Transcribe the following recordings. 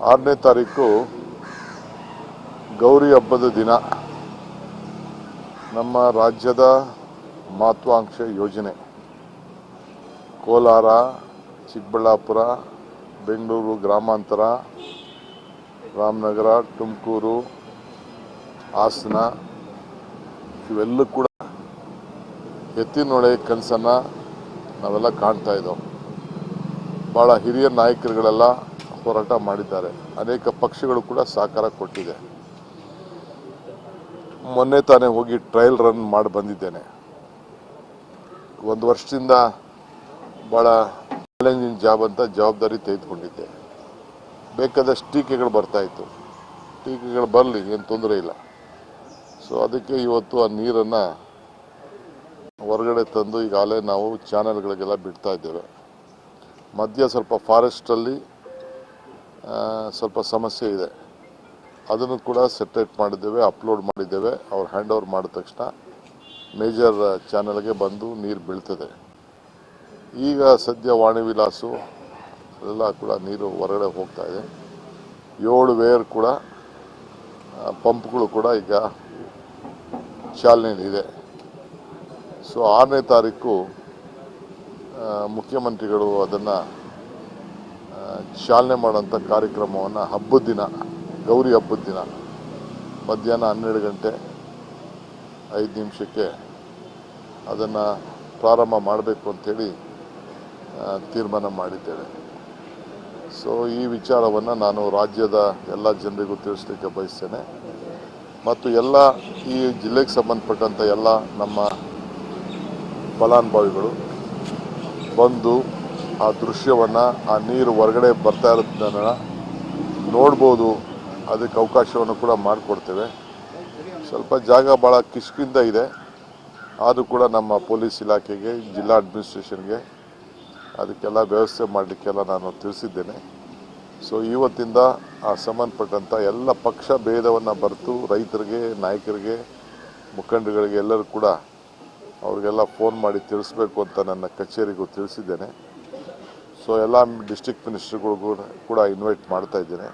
ಆರನೇ ತಾರೀಕು ಗೌರಿ ಹಬ್ಬದ ದಿನ. ನಮ್ಮ ರಾಜ್ಯದ ಮಹತ್ವಾಕಾಂಕ್ಷೆ ಯೋಜನೆ. ಕೋಲಾರ, ಚಿಕ್ಕಬಳ್ಳಾಪುರ, ಬೆಂಗಳೂರು ಗ್ರಾಮಾಂತರ, ರಾಮನಗರ, ತುಮಕೂರು, ಹಾಸನ, ಇವೆಲ್ಲೂ ಕೂಡ ಎತ್ತಿನೊಳೆ ಕನಸನ್ನು ನಾವೆಲ್ಲ ಕಾಣ್ತಾ ಇದ್ದೋ ಭಾಳ ಹಿರಿಯ ನಾಯಕರುಗಳೆಲ್ಲ ಹೋರಾಟ ಮಾಡಿದ್ದಾರೆ. ಅನೇಕ ಪಕ್ಷಗಳು ಕೂಡ ಸಹಕಾರ ಕೊಟ್ಟಿದೆ. ಮೊನ್ನೆ ತಾನೇ ಹೋಗಿ ಟ್ರಯಲ್ ರನ್ ಮಾಡಿ ಬಂದಿದ್ದೇನೆ. ಒಂದು ವರ್ಷದಿಂದ ಭಾಳ ಚಾಲೆಂಜಿಂಗ್ ಜಾಬ್ ಅಂತ ಜವಾಬ್ದಾರಿ ತೆಗೆದುಕೊಂಡಿದ್ದೆ. ಬೇಕಾದಷ್ಟು ಟೀಕೆಗಳು ಬರ್ತಾ ಇತ್ತು. ಟೀಕೆಗಳು ಬರಲಿ, ಏನು ತೊಂದರೆ ಇಲ್ಲ. ಸೊ ಅದಕ್ಕೆ ಇವತ್ತು ಆ ನೀರನ್ನು ಹೊರಗಡೆ ತಂದು ಈಗಾಗಲೇ ನಾವು ಚಾನೆಲ್ಗಳಿಗೆಲ್ಲ ಬಿಡ್ತಾ ಇದ್ದೇವೆ. ಮಧ್ಯ ಸ್ವಲ್ಪ ಫಾರೆಸ್ಟಲ್ಲಿ ಸ್ವಲ್ಪ ಸಮಸ್ಯೆ ಇದೆ. ಅದನ್ನು ಕೂಡ ಸೆಟ್ರೇಟ್ ಮಾಡಿದ್ದೇವೆ ಅಪ್ಲೋಡ್ ಮಾಡಿದ್ದೇವೆ. ಅವ್ರು ಹ್ಯಾಂಡ್ ಓವರ್ ಮಾಡಿದ ತಕ್ಷಣ ಮೇಜರ್ ಚಾನೆಲ್ಗೆ ಬಂದು ನೀರು ಬೀಳ್ತದೆ. ಈಗ ಸದ್ಯ ವಾಣಿ ವಿಲಾಸು ಎಲ್ಲ ಕೂಡ ನೀರು ಹೊರಗಡೆ ಹೋಗ್ತಾ ಇದೆ. ಏಳು ವೇರ್ ಕೂಡ ಪಂಪ್ಗಳು ಕೂಡ ಈಗ ಚಾಲನೆಯಲ್ಲಿದೆ ಸೊ ಆರನೇ ತಾರೀಕು ಮುಖ್ಯಮಂತ್ರಿಗಳು ಅದನ್ನು ಚಾಲನೆ ಮಾಡುವಂಥ ಕಾರ್ಯಕ್ರಮವನ್ನು ಹಬ್ಬದ ದಿನ, ಗೌರಿ ಹಬ್ಬದ ದಿನ, ಮಧ್ಯಾಹ್ನ ಹನ್ನೆರಡು ಗಂಟೆ ಐದು ನಿಮಿಷಕ್ಕೆ ಅದನ್ನು ಪ್ರಾರಂಭ ಮಾಡಬೇಕು ಅಂಥೇಳಿ ತೀರ್ಮಾನ ಮಾಡಿದ್ದೇವೆ. ಸೊ ಈ ವಿಚಾರವನ್ನು ನಾನು ರಾಜ್ಯದ ಎಲ್ಲ ಜನರಿಗೂ ತಿಳಿಸ್ಲಿಕ್ಕೆ ಬಯಸ್ತೇನೆ. ಮತ್ತು ಎಲ್ಲ ಈ ಜಿಲ್ಲೆಗೆ ಸಂಬಂಧಪಟ್ಟಂಥ ಎಲ್ಲ ನಮ್ಮ ಫಲಾನುಭವಿಗಳು ಬಂದು ಆ ದೃಶ್ಯವನ್ನು, ಆ ನೀರು ಹೊರಗಡೆ ಬರ್ತಾ ಇರೋದನ್ನ ನೋಡ್ಬೋದು. ಅದಕ್ಕೆ ಅವಕಾಶವನ್ನು ಕೂಡ ಮಾಡಿಕೊಡ್ತೇವೆ. ಸ್ವಲ್ಪ ಜಾಗ ಭಾಳ ಕಿಷ್ಕಿಂದ ಇದೆ. ಆದರೂ ಕೂಡ ನಮ್ಮ ಪೊಲೀಸ್ ಇಲಾಖೆಗೆ, ಜಿಲ್ಲಾ ಅಡ್ಮಿನಿಸ್ಟ್ರೇಷನ್ಗೆ ಅದಕ್ಕೆಲ್ಲ ವ್ಯವಸ್ಥೆ ಮಾಡಲಿಕ್ಕೆಲ್ಲ ನಾನು ತಿಳಿಸಿದ್ದೇನೆ. ಸೊ ಇವತ್ತಿಂದ ಆ ಸಂಬಂಧಪಟ್ಟಂಥ ಎಲ್ಲ ಪಕ್ಷ ಭೇದವನ್ನು ಬರೆತು ರೈತರಿಗೆ, ನಾಯಕರಿಗೆ ಮುಖಂಡರುಗಳಿಗೆ ಎಲ್ಲರೂ ಕೂಡ ಅವ್ರಿಗೆಲ್ಲ ಫೋನ್ ಮಾಡಿ ತಿಳಿಸ್ಬೇಕು ಅಂತ ನನ್ನ ಕಚೇರಿಗೂ ತಿಳಿಸಿದ್ದೇನೆ. ಸೊ ಎಲ್ಲ ಡಿಸ್ಟಿಕ್ ಮಿನಿಸ್ಟ್ರಿಗಳಿಗೂ ಕೂಡ ಇನ್ವೈಟ್ ಮಾಡ್ತಾ ಇದ್ದೇನೆ.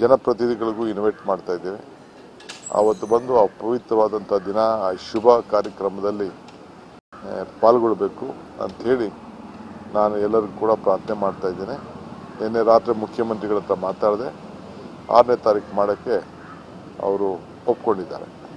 ಜನಪ್ರತಿನಿಧಿಗಳಿಗೂ ಇನ್ವೈಟ್ ಮಾಡ್ತಾ ಇದ್ದೇವೆ. ಆವತ್ತು ಬಂದು ಆ ಪವಿತ್ರವಾದಂಥ ದಿನ, ಆ ಶುಭ ಕಾರ್ಯಕ್ರಮದಲ್ಲಿ ಪಾಲ್ಗೊಳ್ಬೇಕು ಅಂಥೇಳಿ ನಾನು ಎಲ್ಲರಿಗೂ ಕೂಡ ಪ್ರಾರ್ಥನೆ ಮಾಡ್ತಾ ಇದ್ದೇನೆ. ನಿನ್ನೆ ರಾತ್ರಿ ಮುಖ್ಯಮಂತ್ರಿಗಳ ಹತ್ರ ಮಾತಾಡಿದೆ, ಆರನೇ ತಾರೀಕು ಮಾಡೋಕ್ಕೆ ಅವರು ಒಪ್ಕೊಂಡಿದ್ದಾರೆ.